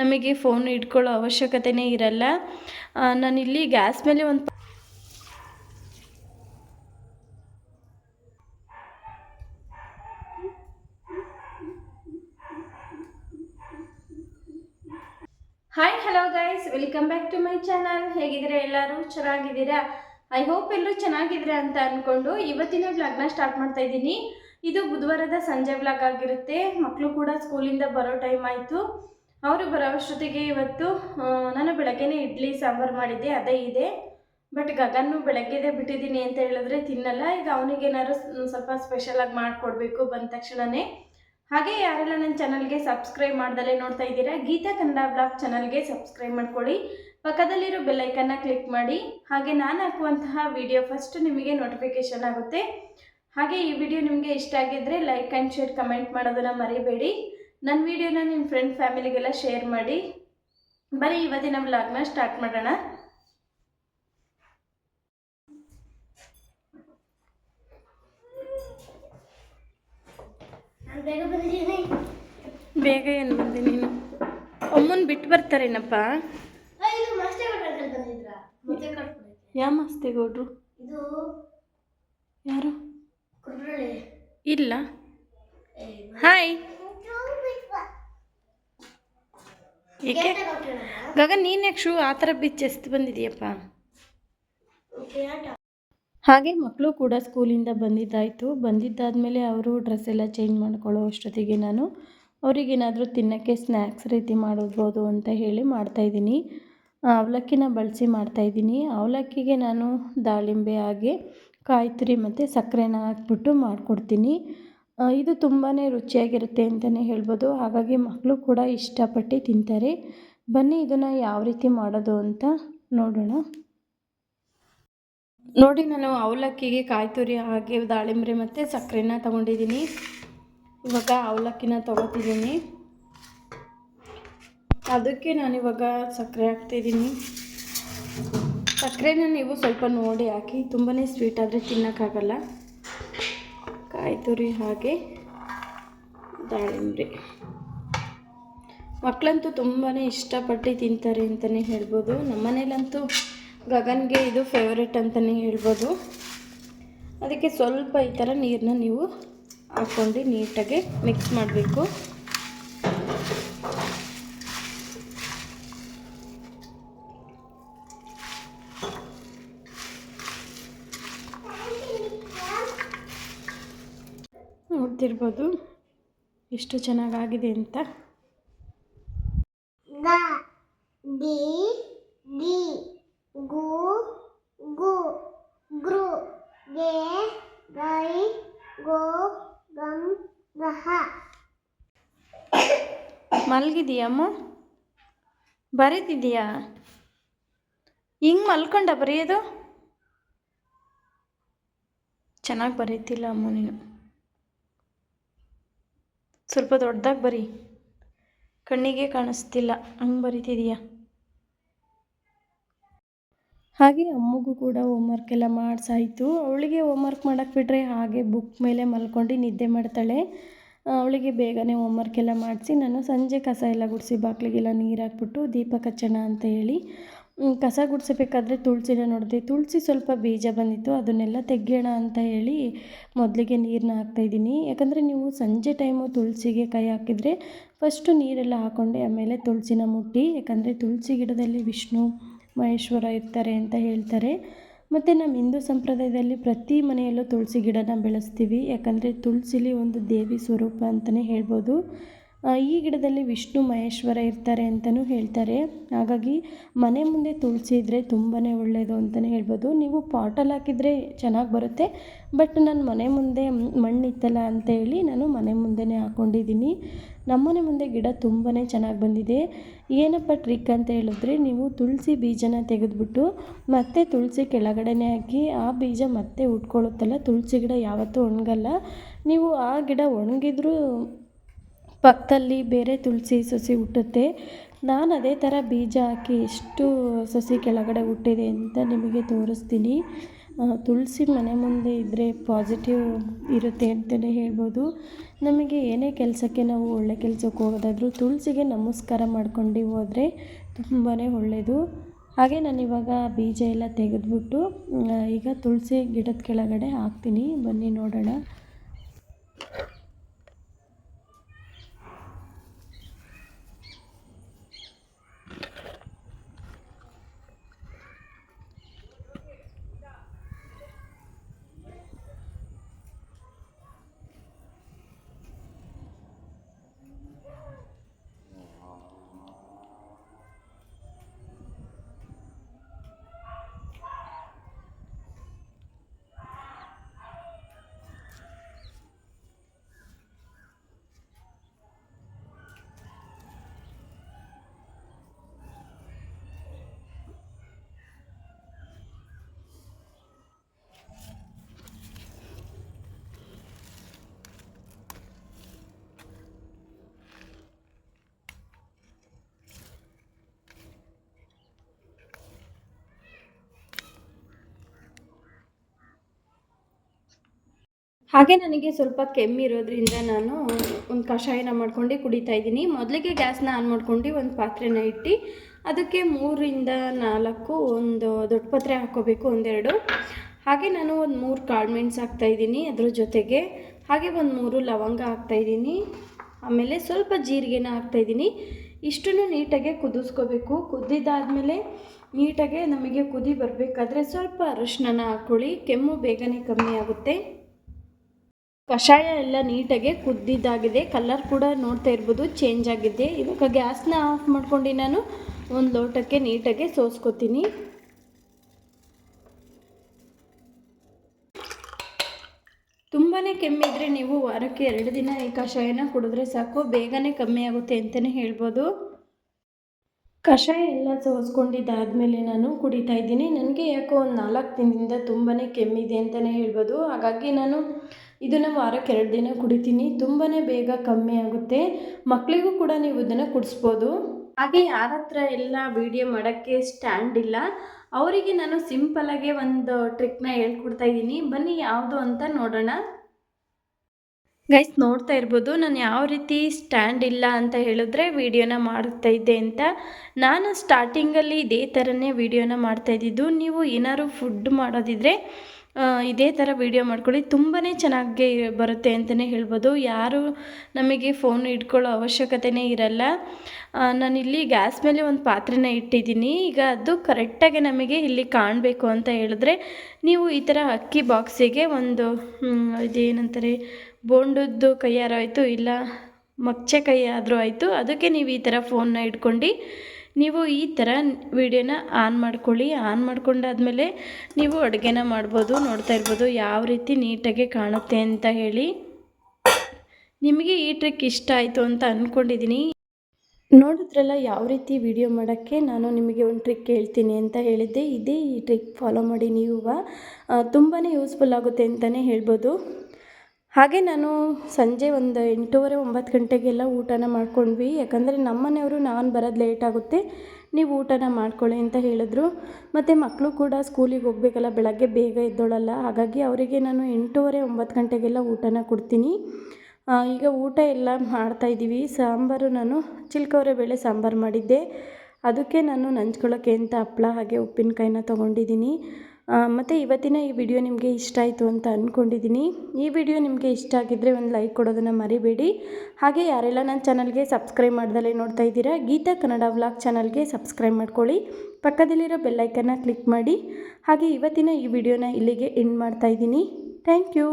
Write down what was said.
ನಮಗೆ ಫೋನ್ ಇಟ್ಕೊಳ್ಳೋ ಅವಶ್ಯಕತೆನೇ ಇರಲ್ಲ. ನಾನಿಲ್ಲಿ ಗ್ಯಾಸ್ ಮೇಲೆ ಒಂದು hi hello guys welcome back to my channel ಹೇಗಿದ್ದೀರಾ ಎಲ್ಲರೂ? ಚೆನ್ನಾಗಿದ್ದೀರಾ? ಐ ಹೋಪ್ ಎಲ್ಲರೂ ಚೆನ್ನಾಗಿದ್ದೀರಾ ಅಂತ ಅಂದ್ಕೊಂಡು ಇವತ್ತಿನ ವ್ಲಾಗ್ನ ಸ್ಟಾರ್ಟ್ ಮಾಡ್ತಾ ಇದ್ದೀನಿ. ಇದು ಬುಧವಾರದ ಸಂಜೆ ವ್ಲಾಗ್ ಆಗಿರುತ್ತೆ. ಮಕ್ಕಳು ಕೂಡ ಸ್ಕೂಲಿಂದ ಬರೋ ಟೈಮ್ ಆಯಿತು. ಅವರು ಬರೋ ಅಷ್ಟೊತ್ತಿಗೆ ಇವತ್ತು ನಾನು ಬೆಳಗ್ಗೆನೇ ಇಡ್ಲಿ ಸಾಂಬಾರು ಮಾಡಿದ್ದೆ, ಅದೇ ಇದೆ. ಬಟ್ ಗಗನ್ನು ಬೆಳಗ್ಗೆದೆ ಬಿಟ್ಟಿದ್ದೀನಿ ಅಂತ ಹೇಳಿದ್ರೆ ತಿನ್ನಲ್ಲ. ಈಗ ಅವನಿಗೇನಾದ್ರು ಸ್ವಲ್ಪ ಸ್ಪೆಷಲಾಗಿ ಮಾಡಿಕೊಡ್ಬೇಕು ಬಂದ ತಕ್ಷಣವೇ ಹಾಗೆ ಯಾರೆಲ್ಲ ನನ್ನ ಚಾನಲ್ಗೆ ಸಬ್ಸ್ಕ್ರೈಬ್ ಮಾಡ್ದಲೇ ನೋಡ್ತಾ ಇದ್ದೀರಾ, ಗೀತಾ ಕನ್ನಡ ಬ್ಲಾಗ್ ಚಾನಲ್ಗೆ ಸಬ್ಸ್ಕ್ರೈಬ್ ಮಾಡ್ಕೊಳ್ಳಿ. ಪಕ್ಕದಲ್ಲಿರೋ ಬೆಲ್ಲೈಕನ್ನ ಕ್ಲಿಕ್ ಮಾಡಿ. ಹಾಗೆ ನಾನು ಹಾಕುವಂತಹ ವಿಡಿಯೋ ಫಸ್ಟ್ ನಿಮಗೆ ನೋಟಿಫಿಕೇಶನ್ ಆಗುತ್ತೆ. ಹಾಗೆ ಈ ವಿಡಿಯೋ ನಿಮಗೆ ಇಷ್ಟ ಆಗಿದ್ದರೆ ಲೈಕ್ ಆ್ಯಂಡ್ ಶೇರ್ ಕಮೆಂಟ್ ಮಾಡೋದನ್ನು ಮರಿಬೇಡಿ. ನನ್ನ ವಿಡಿಯೋನ ನಿಮ್ಮ ಫ್ರೆಂಡ್ ಫ್ಯಾಮಿಲಿಗೆಲ್ಲ ಶೇರ್ ಮಾಡಿ. ಬರೀ ಇವತ್ತಿನ ವ್ಲಾಗ್ನ ಸ್ಟಾರ್ಟ್ ಮಾಡೋಣ. ಬೇಗ ಏನು ಬಂದೆ ನೀನು? ಅಮ್ಮನ ಬಿಟ್ಟು ಬರ್ತಾರೇನಪ್ಪ? ಯಾವ ಇದು ಯಾರು? ಇಲ್ಲ. ಹಾಯ್ ಏಕೆ? ಗಗನ್ ನೀನು ಯಾಕೆ ಶೂ ಆ ಥರ ಬಿಚ್ಚೆಸ್ತು ಬಂದಿದೆಯಪ್ಪ? ಹಾಗೆ ಮಕ್ಕಳು ಕೂಡ ಸ್ಕೂಲಿಂದ ಬಂದಿದ್ದಾಯಿತು. ಬಂದಿದ್ದಾದಮೇಲೆ ಅವರು ಡ್ರೆಸ್ ಎಲ್ಲ ಚೇಂಜ್ ಮಾಡ್ಕೊಳ್ಳೋ ಅಷ್ಟೊತ್ತಿಗೆ ನಾನು ಅವರಿಗೇನಾದರೂ ತಿನ್ನೋಕ್ಕೆ ಸ್ನ್ಯಾಕ್ಸ್ ರೀತಿ ಮಾಡ್ಬೋದು ಅಂತ ಹೇಳಿ ಮಾಡ್ತಾಯಿದ್ದೀನಿ ಅವಲಕ್ಕಿನ ಬಳಸಿ ಮಾಡ್ತಾಯಿದ್ದೀನಿ ಅವಲಕ್ಕಿಗೆ ನಾನು ದಾಳಿಂಬೆ ಹಾಗೆ ಕಾಯಿ ತುರಿ ಮತ್ತು ಸಕ್ಕರೆನ ಹಾಕ್ಬಿಟ್ಟು ಮಾಡಿಕೊಡ್ತೀನಿ. ಇದು ತುಂಬಾ ರುಚಿಯಾಗಿರುತ್ತೆ ಅಂತಲೇ ಹೇಳ್ಬೋದು. ಹಾಗಾಗಿ ಮಕ್ಕಳು ಕೂಡ ಇಷ್ಟಪಟ್ಟು ತಿಂತಾರೆ. ಬನ್ನಿ ಇದನ್ನು ಯಾವ ರೀತಿ ಮಾಡೋದು ಅಂತ ನೋಡೋಣ. ನೋಡಿ, ನಾನು ಅವಲಕ್ಕಿಗೆ ಕಾಯಿ ತುರಿ ಹಾಗೆ ದಾಳಿಂಬೆ ಮತ್ತು ಸಕ್ಕರೆನ ತೊಗೊಂಡಿದ್ದೀನಿ. ಇವಾಗ ಅವಲಕ್ಕಿನ ತೊಗೋತಿದ್ದೀನಿ. ಅದಕ್ಕೆ ನಾನಿವಾಗ ಸಕ್ಕರೆ ಹಾಕ್ತಿದ್ದೀನಿ. ಸಕ್ಕರೆನ ನೀವು ಸ್ವಲ್ಪ ನೋಡಿ ಹಾಕಿ. ತುಂಬಾ ಸ್ವೀಟ್ ಆದರೆ ತಿನ್ನೋಕ್ಕಾಗಲ್ಲ. ಕಾಯಿ ರೀ, ಹಾಗೆ ದಾಳಿಂಬ್ರಿ. ಮಕ್ಕಳಂತೂ ತುಂಬಾ ಇಷ್ಟಪಟ್ಟು ತಿಂತಾರೆ ಅಂತಲೇ ಹೇಳ್ಬೋದು. ನಮ್ಮನೇಲಂತೂ ಗಗನ್ಗೆ ಇದು ಫೇವ್ರೆಟ್ ಅಂತಲೇ ಹೇಳ್ಬೋದು. ಅದಕ್ಕೆ ಸ್ವಲ್ಪ ಈ ಥರ ನೀರನ್ನ ನೀವು ಹಾಕ್ಕೊಂಡು ನೀಟಾಗಿ ಮಿಕ್ಸ್ ಮಾಡಬೇಕು. ನೋಡ್ತಿರ್ಬೋದು. ಎಷ್ಟು ಚೆನ್ನಾಗಾಗಿದೆ ಅಂತ. ಗ ಗು ಗು ಗೃ ಗೆ ಗೈ ಗೋ ಗಂ ಗಹ. ಮಲಗಿದೀಯಮ್ಮ ಬರೀತಿದೀಯಾ ಹಿಂಗೆ ಮಲ್ಕೊಂಡ ಬರೆಯೋದು ಚೆನ್ನಾಗಿ ಬರೀತಿಲ್ಲ ಅಮ್ಮ ನೀನು. ಸ್ವಲ್ಪ ದೊಡ್ಡದಾಗಿ ಬರಿ. ಕಣ್ಣಿಗೆ ಕಾಣಿಸ್ತಿಲ್ಲ. ಹಂಗೆ ಬರೀತಿದೀಯಾ? ಹಾಗೆ ಅಮ್ಮಗೂ ಕೂಡ ಹೋಮ್ವರ್ಕ್ ಎಲ್ಲ ಮಾಡಿಸಾಯಿತು. ಅವಳಿಗೆ ಹೋಮ್ವರ್ಕ್ ಮಾಡೋಕ್ಕೆ ಬಿಟ್ಟರೆ ಹಾಗೆ ಬುಕ್ ಮೇಲೆ ಮಲ್ಕೊಂಡು ನಿದ್ದೆ ಮಾಡ್ತಾಳೆ. ಅವಳಿಗೆ ಬೇಗನೆ ಹೋಮ್ವರ್ಕ್ ಎಲ್ಲ ಮಾಡಿಸಿ, ನಾನು ಸಂಜೆ ಕಸ ಎಲ್ಲ ಗುಡಿಸಿ ಬಾಗಿಲಿಗೆಲ್ಲ ನೀರು ಹಾಕ್ಬಿಟ್ಟು ದೀಪ ಕಚ್ಚೋಣ ಅಂತ ಹೇಳಿ ಕಸ ಗುಡಿಸಬೇಕಾದ್ರೆ ತುಳಸಿನ ನೋಡಿದೆ. ತುಳಸಿ ಸ್ವಲ್ಪ ಬೀಜ ಬಂದಿತ್ತು, ಅದನ್ನೆಲ್ಲ ತೆಗೆಯೋಣ ಅಂತ ಹೇಳಿ ಮೊದಲಿಗೆ ನೀರನ್ನ ಹಾಕ್ತಾಯಿದ್ದೀನಿ ಯಾಕಂದರೆ ನೀವು ಸಂಜೆ ಟೈಮು ತುಳಸಿಗೆ ಕೈ ಹಾಕಿದರೆ ಫಸ್ಟು ನೀರೆಲ್ಲ ಹಾಕ್ಕೊಂಡೆ ಆಮೇಲೆ ತುಳಸಿನ ಮುಟ್ಟಿ. ಯಾಕಂದರೆ ತುಳಸಿ ಗಿಡದಲ್ಲಿ ವಿಷ್ಣು, ಮಹೇಶ್ವರ ಇರ್ತಾರೆ ಅಂತ ಹೇಳ್ತಾರೆ. ಮತ್ತು ನಮ್ಮ ಹಿಂದೂ ಸಂಪ್ರದಾಯದಲ್ಲಿ ಪ್ರತಿ ಮನೆಯಲ್ಲೂ ತುಳಸಿ ಗಿಡನ ಬೆಳೆಸ್ತೀವಿ. ಯಾಕಂದರೆ ತುಳಸಿಲಿ ಒಂದು ದೇವಿ ಸ್ವರೂಪ ಅಂತಲೇ ಹೇಳ್ಬೋದು. ಈ ಗಿಡದಲ್ಲಿ ವಿಷ್ಣು ಮಹೇಶ್ವರ ಇರ್ತಾರೆ ಅಂತಲೂ ಹೇಳ್ತಾರೆ. ಹಾಗಾಗಿ ಮನೆ ಮುಂದೆ ತುಳಸಿ ಇದ್ದರೆ ತುಂಬಾ ಒಳ್ಳೆಯದು ಅಂತಲೇ ಹೇಳ್ಬೋದು. ನೀವು ಪಾಟಲ್ಲಿ ಹಾಕಿದರೆ ಚೆನ್ನಾಗಿ ಬರುತ್ತೆ. ಬಟ್ ನಾನು ಮನೆ ಮುಂದೆ ಮಣ್ಣಿತ್ತಲ್ಲ ಅಂತ ಹೇಳಿ ನಾನು ಮನೆ ಮುಂದೆನೇ ಹಾಕ್ಕೊಂಡಿದ್ದೀನಿ ನಮ್ಮನೆ ಮುಂದೆ ಗಿಡ ತುಂಬಾ ಚೆನ್ನಾಗಿ ಬಂದಿದೆ. ಏನಪ್ಪ ಟ್ರಿಕ್ ಅಂತ ಹೇಳಿದ್ರೆ ನೀವು ತುಳಸಿ ಬೀಜನ ತೆಗೆದುಬಿಟ್ಟು ಮತ್ತೆ ತುಳಸಿ ಕೆಳಗಡೆನೇ ಹಾಕಿ, ಆ ಬೀಜ ಮತ್ತೆ ಉಟ್ಕೊಳ್ಳುತ್ತಲ್ಲ, ತುಳಸಿ ಗಿಡ ಯಾವತ್ತೂ ಒಣಗಲ್ಲ. ನೀವು ಆ ಗಿಡ ಒಣಗಿದ್ರೂ ಪಕ್ಕದಲ್ಲಿ ಬೇರೆ ತುಳಸಿ ಸಸಿ ಹುಟ್ಟುತ್ತೆ. ನಾನು ಅದೇ ಥರ ಬೀಜ ಹಾಕಿ ಎಷ್ಟು ಸಸಿ ಕೆಳಗಡೆ ಹುಟ್ಟಿದೆ ಅಂತ ನಿಮಗೆ ತೋರಿಸ್ತೀನಿ. ತುಳಸಿ ಮನೆ ಮುಂದೆ ಇದ್ದರೆ ಪಾಸಿಟಿವ್ ಇರುತ್ತೆ ಅಂತಲೇ ಹೇಳ್ಬೋದು. ನಮಗೆ ಏನೇ ಕೆಲಸಕ್ಕೆ ನಾವು ಒಳ್ಳೆ ಕೆಲಸಕ್ಕೆ ಹೋಗೋದಾದರೂ ತುಳಸಿಗೆ ನಮಸ್ಕಾರ ಮಾಡ್ಕೊಂಡು ಹೋದರೆ ತುಂಬಾ ಒಳ್ಳೆಯದು ಹಾಗೆ ನಾನು ಇವಾಗ ಬೀಜ ಎಲ್ಲ ತೆಗೆದ್ಬಿಟ್ಟು ಈಗ ತುಳಸಿ ಗಿಡದ ಕೆಳಗಡೆ ಹಾಕ್ತೀನಿ. ಬನ್ನಿ ನೋಡೋಣ. ಹಾಗೆ ನನಗೆ ಸ್ವಲ್ಪ ಕೆಮ್ಮಿರೋದ್ರಿಂದ ನಾನು ಒಂದು ಕಷಾಯನ ಮಾಡ್ಕೊಂಡು ಕುಡಿತಾ ಇದ್ದೀನಿ. ಮೊದಲಿಗೆ ಗ್ಯಾಸ್ನ ಆನ್ ಮಾಡ್ಕೊಂಡು ಒಂದು ಪಾತ್ರೆನ ಇಟ್ಟು ಅದಕ್ಕೆ ಮೂರಿಂದ ನಾಲ್ಕು ಒಂದು ದೊಡ್ಡ ಪತ್ರೆ ಹಾಕ್ಕೋಬೇಕು, ಒಂದೆರಡು. ಹಾಗೆ ನಾನು ಒಂದು ಮೂರು ಕಾಳು ಮೆಣಸು ಹಾಕ್ತಾಯಿದ್ದೀನಿ ಅದ್ರ ಜೊತೆಗೆ. ಹಾಗೆ ಒಂದು ಮೂರು ಲವಂಗ ಹಾಕ್ತಾಯಿದ್ದೀನಿ ಆಮೇಲೆ ಸ್ವಲ್ಪ ಜೀರಿಗೆನ ಹಾಕ್ತಾಯಿದ್ದೀನಿ ಇಷ್ಟನ್ನು ನೀಟಾಗಿ ಕುದಿಸ್ಕೋಬೇಕು. ಕುದ್ದಿದ್ದಾದಮೇಲೆ ನೀಟಾಗೆ ನಮಗೆ ಕುದಿ ಬರಬೇಕಾದ್ರೆ ಸ್ವಲ್ಪ ಅರಶಿನ ಹಾಕ್ಕೊಳ್ಳಿ. ಕೆಮ್ಮು ಬೇಗನೆ ಕಮ್ಮಿ ಆಗುತ್ತೆ. ಕಷಾಯ ಎಲ್ಲ ನೀಟಾಗಿ ಕುದ್ದಿದ್ದಾಗಿದೆ. ಕಲರ್ ಕೂಡ ನೋಡ್ತಾ ಇರ್ಬೋದು ಚೇಂಜ್ ಆಗಿದೆ. ಇವಾಗ ಗ್ಯಾಸ್ನ ಆಫ್ ಮಾಡ್ಕೊಂಡು ನಾನು ಒಂದು ಲೋಟಕ್ಕೆ ನೀಟಾಗಿ ಸೋಸ್ಕೊತೀನಿ. ತುಂಬಾ ಕೆಮ್ಮಿದ್ರೆ ನೀವು ವಾರಕ್ಕೆ ಎರಡು ದಿನ ಈ ಕಷಾಯನ ಕುಡಿದ್ರೆ ಸಾಕು. ಬೇಗನೆ ಕಮ್ಮಿ ಆಗುತ್ತೆ ಅಂತಲೇ ಹೇಳ್ಬೋದು. ಕಷಾಯ ಎಲ್ಲ ಸೋಸ್ಕೊಂಡಿದ್ದಾದಮೇಲೆ ನಾನು ಕುಡಿತಾ ಇದ್ದೀನಿ. ನನಗೆ ಯಾಕೋ ಒಂದು ನಾಲ್ಕು ದಿನದಿಂದ ತುಂಬಾ ಕೆಮ್ಮಿದೆ ಅಂತಲೇ ಹೇಳ್ಬೋದು. ಹಾಗಾಗಿ ನಾನು ಇದನ್ನು ವಾರಕ್ಕೆ ಎರಡು ದಿನ ಕುಡಿತೀನಿ. ತುಂಬಾ ಬೇಗ ಕಮ್ಮಿ ಆಗುತ್ತೆ. ಮಕ್ಕಳಿಗೂ ಕೂಡ ನೀವು ಇದನ್ನು ಕುಡಿಸ್ಬೋದು. ಹಾಗೆ ಯಾರ ಹತ್ರ ಎಲ್ಲ ವೀಡಿಯೋ ಮಾಡೋಕ್ಕೆ ಸ್ಟ್ಯಾಂಡ್ ಇಲ್ಲ. ಅವರಿಗೆ ನಾನು ಸಿಂಪಲಾಗೆ ಒಂದು ಟ್ರಿಕ್ನ ಹೇಳ್ಕೊಡ್ತಾ ಇದ್ದೀನಿ. ಬನ್ನಿ ಯಾವುದು ಅಂತ ನೋಡೋಣ. ಗೈಸ್, ನೋಡ್ತಾ ಇರ್ಬೋದು ನಾನು ಯಾವ ರೀತಿ ಸ್ಟ್ಯಾಂಡ್ ಇಲ್ಲ ಅಂತ ಹೇಳಿದ್ರೆ ವೀಡಿಯೋನ ಮಾಡ್ತಾ ಇದ್ದೆ ಅಂತ. ನಾನು ಸ್ಟಾರ್ಟಿಂಗಲ್ಲಿ ಇದೇ ಥರನೇ ವೀಡಿಯೋನ ಮಾಡ್ತಾ ಇದ್ದಿದ್ದು. ನೀವು ಏನಾದ್ರು ಫುಡ್ ಮಾಡೋದಿದ್ರೆ ಇದೇ ಥರ ವೀಡಿಯೋ ಮಾಡ್ಕೊಳ್ಳಿ. ತುಂಬಾ ಚೆನ್ನಾಗಿ ಬರುತ್ತೆ ಅಂತಲೇ ಹೇಳ್ಬೋದು. ಯಾರು ನಮಗೆ ಫೋನ್ ಇಟ್ಕೊಳ್ಳೋ ಅವಶ್ಯಕತೆನೇ ಇರಲ್ಲ. ನಾನಿಲ್ಲಿ ಗ್ಯಾಸ್ ಮೇಲೆ ಒಂದು ಪಾತ್ರೆನ ಇಟ್ಟಿದ್ದೀನಿ. ಈಗ ಅದು ಕರೆಕ್ಟಾಗಿ ನಮಗೆ ಇಲ್ಲಿ ಕಾಣಬೇಕು ಅಂತ ಹೇಳಿದ್ರೆ, ನೀವು ಈ ಥರ ಅಕ್ಕಿ ಬಾಕ್ಸಿಗೆ ಒಂದು ಇದೇನಂತಾರೆ, ಬೋಂಡದ್ದು ಕೈಯಾರು ಆಯಿತು ಇಲ್ಲ ಮಚ್ಚೆ ಕೈ ಆದರೂ ಆಯಿತು, ಅದಕ್ಕೆ ನೀವು ಈ ಥರ ಫೋನ್ನ ಇಟ್ಕೊಂಡು ನೀವು ಈ ಥರ ವಿಡಿಯೋನ ಆನ್ ಮಾಡ್ಕೊಳ್ಳಿ. ಆನ್ ಮಾಡ್ಕೊಂಡಾದಮೇಲೆ ನೀವು ಅಡುಗೆನ ಮಾಡ್ಬೋದು, ನೋಡ್ತಾ ಇರ್ಬೋದು, ಯಾವ ರೀತಿ ನೀಟಾಗಿ ಕಾಣುತ್ತೆ ಅಂತ ಹೇಳಿ. ನಿಮಗೆ ಈ ಟ್ರಿಕ್ ಇಷ್ಟ ಆಯಿತು ಅಂತ ಅಂದ್ಕೊಂಡಿದ್ದೀನಿ ನೋಡಿದ್ರಲ್ಲ ಯಾವ ರೀತಿ ವಿಡಿಯೋ ಮಾಡೋಕ್ಕೆ ನಾನು ನಿಮಗೆ ಒಂದು ಟ್ರಿಕ್ ಹೇಳ್ತೀನಿ ಅಂತ ಹೇಳಿದ್ದೆ. ಇದೇ ಈ ಟ್ರಿಕ್ ಫಾಲೋ ಮಾಡಿ ನೀವು. ತುಂಬಾ ಯೂಸ್ಫುಲ್ ಆಗುತ್ತೆ ಅಂತಲೇ ಹೇಳ್ಬೋದು. ಹಾಗೆ ನಾನು ಸಂಜೆ ಒಂದು ಎಂಟೂವರೆ, ಒಂಬತ್ತು ಗಂಟೆಗೆಲ್ಲ ಊಟನ ಮಾಡ್ಕೊಂಡ್ವಿ. ಯಾಕಂದರೆ ನಮ್ಮನೆಯವರು ನಾನು ಬರೋದು ಲೇಟ್ ಆಗುತ್ತೆ. ನೀವು ಊಟನ ಮಾಡ್ಕೊಳ್ಳಿ ಅಂತ ಹೇಳಿದ್ರು. ಮತ್ತು ಮಕ್ಕಳು ಕೂಡ ಸ್ಕೂಲಿಗೆ ಹೋಗಬೇಕಲ್ಲ, ಬೆಳಗ್ಗೆ ಬೇಗ ಎದ್ದೋಳಲ್ಲ. ಹಾಗಾಗಿ ಅವರಿಗೆ ನಾನು ಎಂಟೂವರೆ, ಒಂಬತ್ತು ಗಂಟೆಗೆಲ್ಲ ಊಟನ ಕೊಡ್ತೀನಿ. ಈಗ ಊಟ ಎಲ್ಲ ಮಾಡ್ತಾಯಿದ್ದೀವಿ ಸಾಂಬಾರು ನಾನು ಚಿಲ್ಕವರೆ ಬೇಳೆ ಸಾಂಬಾರು ಮಾಡಿದ್ದೆ. ಅದಕ್ಕೆ ನಾನು ನಂಚ್ಕೊಳ್ಳೋಕ್ಕೆ ಅಂತ ಹಪ್ಪಳ ಹಾಗೆ ಉಪ್ಪಿನಕಾಯಿನ ತೊಗೊಂಡಿದ್ದೀನಿ. ಮತ್ತು ಇವತ್ತಿನ ಈ ವಿಡಿಯೋ ನಿಮಗೆ ಇಷ್ಟ ಆಯಿತು ಅಂತ ಅಂದ್ಕೊಂಡಿದ್ದೀನಿ ಈ ವಿಡಿಯೋ ನಿಮಗೆ ಇಷ್ಟ ಆಗಿದ್ದರೆ ಒಂದು ಲೈಕ್ ಕೊಡೋದನ್ನು ಮರಿಬೇಡಿ. ಹಾಗೆ ಯಾರೆಲ್ಲ ನನ್ನ ಚಾನಲ್ಗೆ ಸಬ್ಸ್ಕ್ರೈಬ್ ಮಾಡ್ದಲೇ ನೋಡ್ತಾ ಇದ್ದೀರಾ, ಗೀತಾ ಕನ್ನಡ ವ್ಲಾಗ್ ಚಾನಲ್ಗೆ ಸಬ್ಸ್ಕ್ರೈಬ್ ಮಾಡ್ಕೊಳ್ಳಿ. ಪಕ್ಕದಲ್ಲಿರೋ ಬೆಲ್ಲೈಕನ್ನ ಕ್ಲಿಕ್ ಮಾಡಿ. ಹಾಗೆ ಇವತ್ತಿನ ಈ ವಿಡಿಯೋನ ಇಲ್ಲಿಗೆ ಎಂಡ್ ಮಾಡ್ತಾ ಇದ್ದೀನಿ. Thank you